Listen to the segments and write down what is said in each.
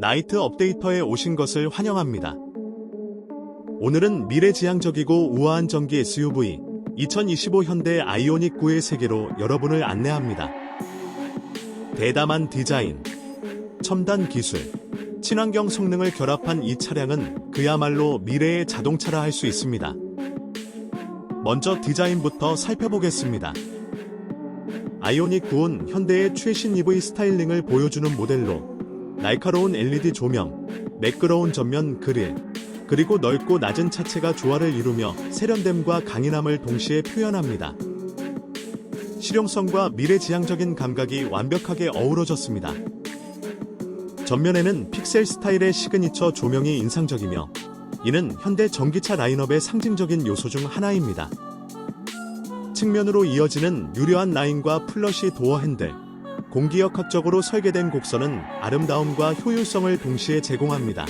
나이트 업데이터에 오신 것을 환영합니다. 오늘은 미래지향적이고 우아한 전기 SUV 2025 현대 아이오닉 9의 세계로 여러분을 안내합니다. 대담한 디자인, 첨단 기술, 친환경 성능을 결합한 이 차량은 그야말로 미래의 자동차라 할 수 있습니다. 먼저 디자인부터 살펴보겠습니다. 아이오닉 9은 현대의 최신 EV 스타일링을 보여주는 모델로 날카로운 LED 조명, 매끄러운 전면 그릴, 그리고 넓고 낮은 차체가 조화를 이루며 세련됨과 강인함을 동시에 표현합니다. 실용성과 미래지향적인 감각이 완벽하게 어우러졌습니다. 전면에는 픽셀 스타일의 시그니처 조명이 인상적이며 이는 현대 전기차 라인업의 상징적인 요소 중 하나입니다. 측면으로 이어지는 유려한 라인과 플러시 도어 핸들, 공기역학적으로 설계된 곡선은 아름다움과 효율성을 동시에 제공합니다.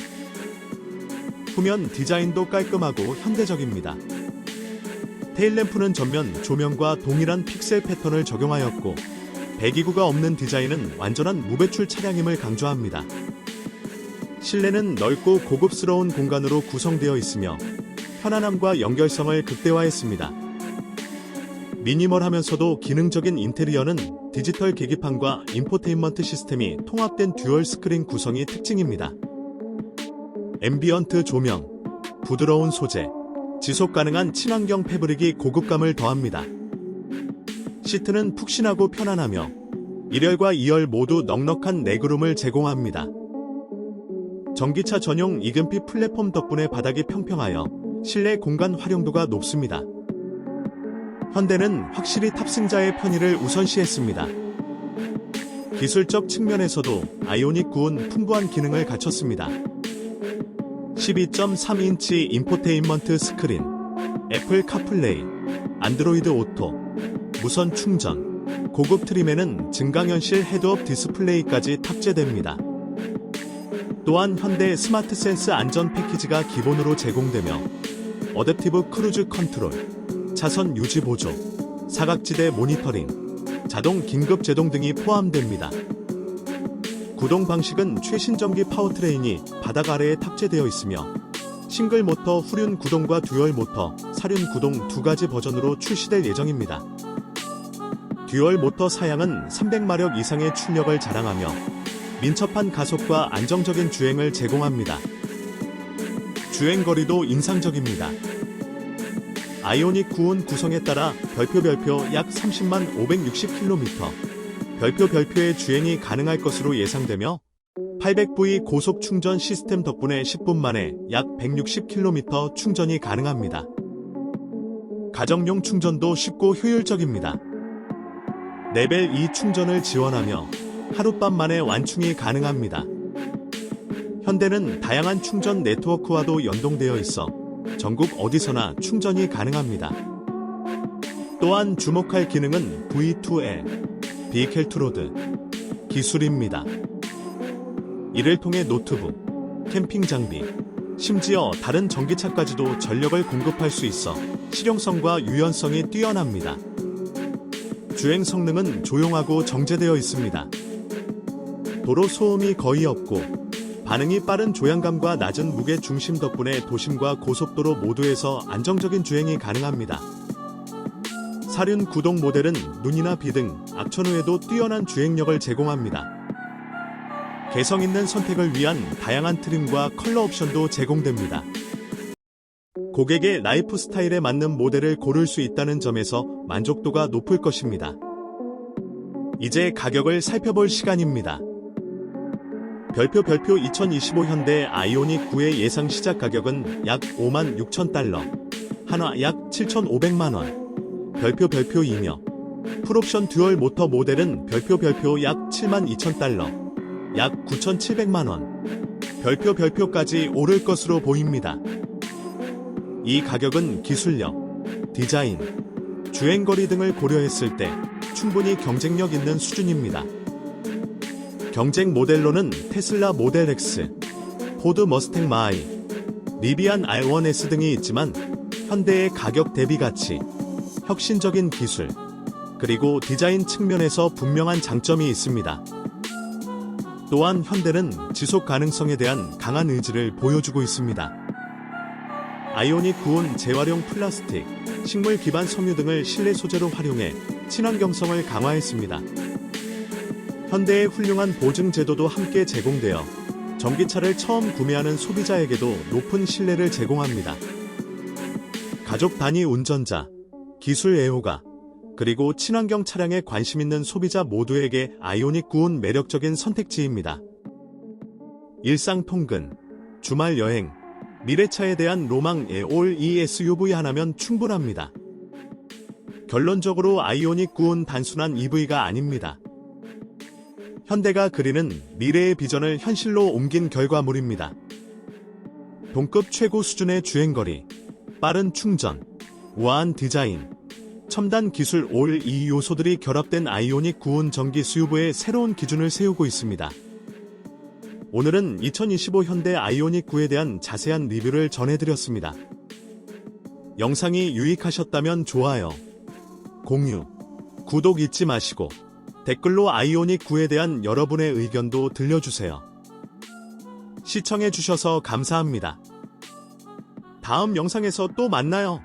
후면 디자인도 깔끔하고 현대적입니다. 테일램프는 전면 조명과 동일한 픽셀 패턴을 적용하였고 배기구가 없는 디자인은 완전한 무배출 차량임을 강조합니다. 실내는 넓고 고급스러운 공간으로 구성되어 있으며 편안함과 연결성을 극대화했습니다. 미니멀하면서도 기능적인 인테리어는 디지털 계기판과 인포테인먼트 시스템이 통합된 듀얼 스크린 구성이 특징입니다. 앰비언트 조명, 부드러운 소재, 지속 가능한 친환경 패브릭이 고급감을 더합니다. 시트는 푹신하고 편안하며 1열과 2열 모두 넉넉한 레그룸을 제공합니다. 전기차 전용 이금피 플랫폼 덕분에 바닥이 평평하여 실내 공간 활용도가 높습니다. 현대는 확실히 탑승자의 편의를 우선시했습니다. 기술적 측면에서도 아이오닉 9은 풍부한 기능을 갖췄습니다. 12.3인치 인포테인먼트 스크린, 애플 카플레이, 안드로이드 오토, 무선 충전, 고급 트림에는 증강현실 헤드업 디스플레이까지 탑재됩니다. 또한 현대 스마트 센스 안전 패키지가 기본으로 제공되며 어댑티브 크루즈 컨트롤, 차선 유지 보조, 사각지대 모니터링, 자동 긴급 제동 등이 포함됩니다. 구동 방식은 최신 전기 파워트레인이 바닥 아래에 탑재되어 있으며 싱글 모터 후륜 구동과 듀얼 모터, 사륜 구동 두 가지 버전으로 출시될 예정입니다. 듀얼 모터 사양은 300마력 이상의 출력을 자랑하며 민첩한 가속과 안정적인 주행을 제공합니다. 주행 거리도 인상적입니다. 아이오닉 9은 구성에 따라 별표 별표 약 30만 560km, 별표 별표의 주행이 가능할 것으로 예상되며 800V 고속 충전 시스템 덕분에 10분 만에 약 160km 충전이 가능합니다. 가정용 충전도 쉽고 효율적입니다. 레벨 2 충전을 지원하며 하룻밤 만에 완충이 가능합니다. 현대는 다양한 충전 네트워크와도 연동되어 있어 전국 어디서나 충전이 가능합니다. 또한 주목할 기능은 V2L, 비켈 투로드 기술입니다. 이를 통해 노트북, 캠핑 장비, 심지어 다른 전기차까지도 전력을 공급할 수 있어 실용성과 유연성이 뛰어납니다. 주행 성능은 조용하고 정제되어 있습니다. 도로 소음이 거의 없고 반응이 빠른 조향감과 낮은 무게 중심 덕분에 도심과 고속도로 모두에서 안정적인 주행이 가능합니다. 사륜 구동 모델은 눈이나 비 등 악천 후에도 뛰어난 주행력을 제공합니다. 개성 있는 선택을 위한 다양한 트림과 컬러 옵션도 제공됩니다. 고객의 라이프 스타일에 맞는 모델을 고를 수 있다는 점에서 만족도가 높을 것입니다. 이제 가격을 살펴볼 시간입니다. 별표 별표 2025 현대 아이오닉 9의 예상 시작 가격은 약 5만 6천 달러, 한화 약 7,500만 원, 별표 별표이며 풀옵션 듀얼 모터 모델은 별표 별표 약 7만 2천 달러, 약 9,700만 원, 별표 별표까지 오를 것으로 보입니다. 이 가격은 기술력, 디자인, 주행거리 등을 고려했을 때 충분히 경쟁력 있는 수준입니다. 경쟁 모델로는 테슬라 모델 X, 포드 머스탱 마이, 리비안 R1S 등이 있지만 현대의 가격 대비 가치, 혁신적인 기술, 그리고 디자인 측면에서 분명한 장점이 있습니다. 또한 현대는 지속 가능성에 대한 강한 의지를 보여주고 있습니다. 아이오닉 구온 재활용 플라스틱, 식물 기반 섬유 등을 실내 소재로 활용해 친환경성을 강화했습니다. 현대의 훌륭한 보증 제도도 함께 제공되어 전기차를 처음 구매하는 소비자에게도 높은 신뢰를 제공합니다. 가족 단위 운전자, 기술 애호가, 그리고 친환경 차량에 관심 있는 소비자 모두에게 아이오닉 9은 매력적인 선택지입니다. 일상 통근, 주말 여행, 미래차에 대한 로망의 올 ESUV 하나면 충분합니다. 결론적으로 아이오닉 9은 단순한 EV가 아닙니다. 현대가 그리는 미래의 비전을 현실로 옮긴 결과물입니다. 동급 최고 수준의 주행거리, 빠른 충전, 우아한 디자인, 첨단 기술 올 이 요소들이 결합된 아이오닉 9운 전기 수요부의 새로운 기준을 세우고 있습니다. 오늘은 2025 현대 아이오닉 9에 대한 자세한 리뷰를 전해드렸습니다. 영상이 유익하셨다면 좋아요, 공유, 구독 잊지 마시고 댓글로 아이오닉 9에 대한 여러분의 의견도 들려주세요. 시청해주셔서 감사합니다. 다음 영상에서 또 만나요.